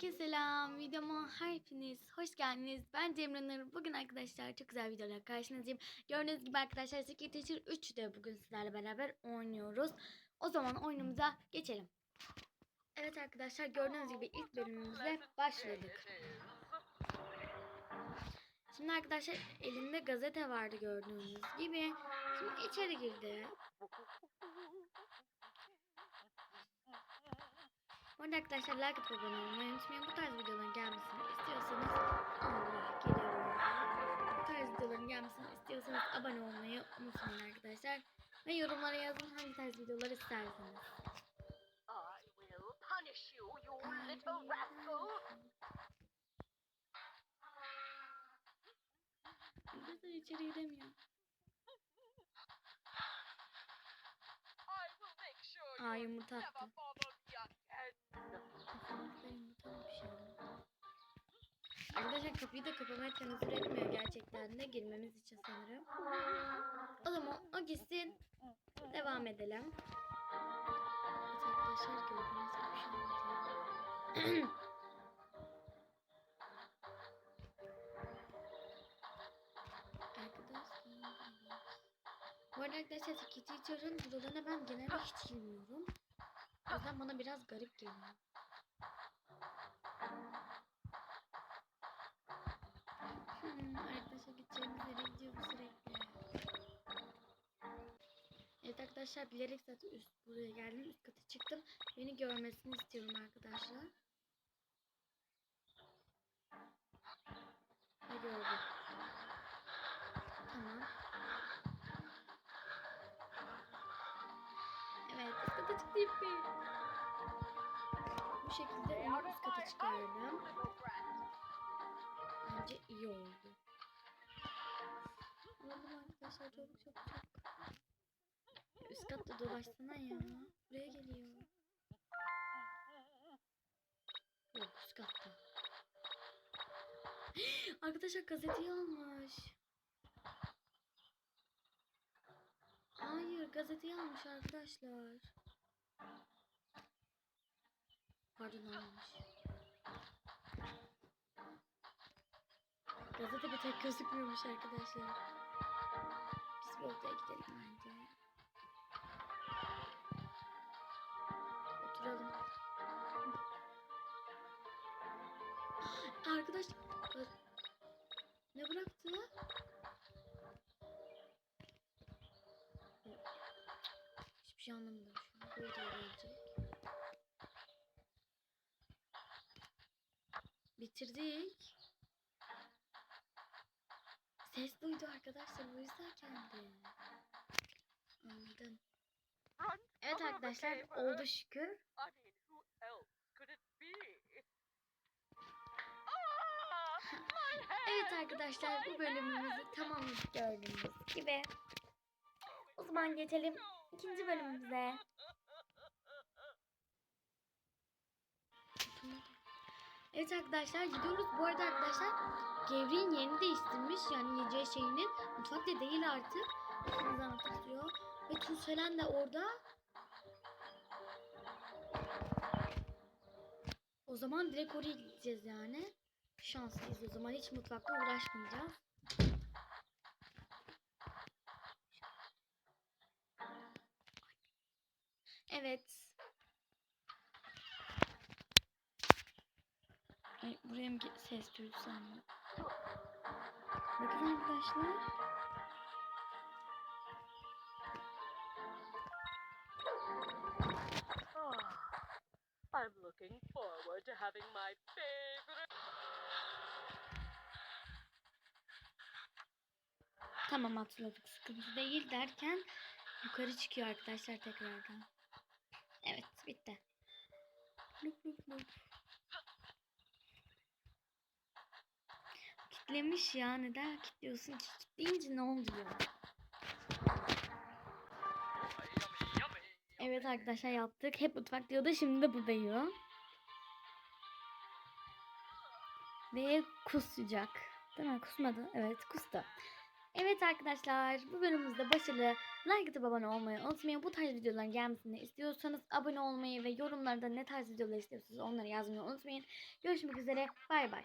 Herkese selam. Videoma hepiniz hoş geldiniz. Ben Cemre Nur. Bugün arkadaşlar çok güzel videolar karşınızdayım. Gördüğünüz gibi arkadaşlar Secret Teacher 3'de bugün sizlerle beraber oynuyoruz. O zaman oyunumuza geçelim. Evet arkadaşlar gördüğünüz gibi ilk bölümümüzle başladık. Şimdi arkadaşlar elinde gazete vardı gördüğünüz gibi. Şimdi içeri girdi. Arada arkadaşlar like atıp abone olmayı unutmayın. Bu tarz videoların gelmesini istiyorsanız Allah geliyor. Bu tarz videoların gelmesini istiyorsanız abone olmayı unutmayın arkadaşlar. Ve yorumlara yazın hangi tarz videolar isterseniz. I will punish you, you little rascal! Arkadaşlar içeri giremiyor. Aa yumurta attı. Arkadaşlar kapıyı da kapamaya tenezzül etmiyor gerçekten de girmemiz için sanırım. O zaman o gitsin. Devam edelim. Arkadaşlar gördüğünüz gibi an Arkadaşlar. Bu arada arkadaşlar Secret Teacher'ın videolarına ben genelde hiç girmiyorum. O yüzden bana biraz garip geliyor. Hmm, arkadaşlar gideceğimiz yere gidiyor bu sürekli. Evet arkadaşlar bilerek zaten üst buraya geldim. Üst kata çıktım. Beni görmesini istiyorum arkadaşlar. Ben. Bu şekilde onu üst kata çıkardım. Bence iyi oldu. Alalım arkadaşlar çabuk çabuk çabuk. Üst katta dolaşsana ya. Buraya geliyor. Yok üst katta. arkadaşlar gazeteyi almış. Hayır gazeteyi almış arkadaşlar. Pardon almamış. Gazete bir tek gözükmüyormuş arkadaşlar. Biz bir odaya gidelim bence. Oturalım. Arkadaş ne bıraktı? Hiçbir şey anlamadım odaya gelecek. Bitirdik. Ses duydu arkadaşlar o yüzden geldi. Anladım. Evet arkadaşlar oldu şükür. Evet arkadaşlar bu bölümümüzü tamamladık gördüğünüz gibi. O zaman geçelim ikinci bölümümüze. Evet arkadaşlar gidiyoruz. Bu arada arkadaşlar Gevri'nin yerini değiştirmiş. Yani yiyeceği şeyinin mutfakta değil artık. Hepiniz anlatıyor. Ve Tuğselen de orada. O zaman direkt oraya gideceğiz yani. Şanslıyız o zaman. Hiç mutfakta uğraşmayacağız. Evet. Ay, buraya mı ses duydu sandım. Bakın arkadaşlar. Ah, I'm looking forward to having my favorite. Tamam hatırladık sıkıntı değil derken yukarı çıkıyor arkadaşlar tekrardan. Evet bitti. Lup lup lup. Kitlemiş ya neden kitliyorsun ki? Kitleyince ne oluyor? Evet arkadaşlar yaptık. Hep mutfak diyordu şimdi de burada yiyor. Ve kusacak. Değil mi? Kusmadı. Evet kustu. Evet arkadaşlar bu bölümümüzde başarılı like atıp abone olmayı unutmayın. Bu tarz videoların gelmesini istiyorsanız abone olmayı ve yorumlarda ne tarz videolar istiyorsanız onları yazmayı unutmayın. Görüşmek üzere bay bay.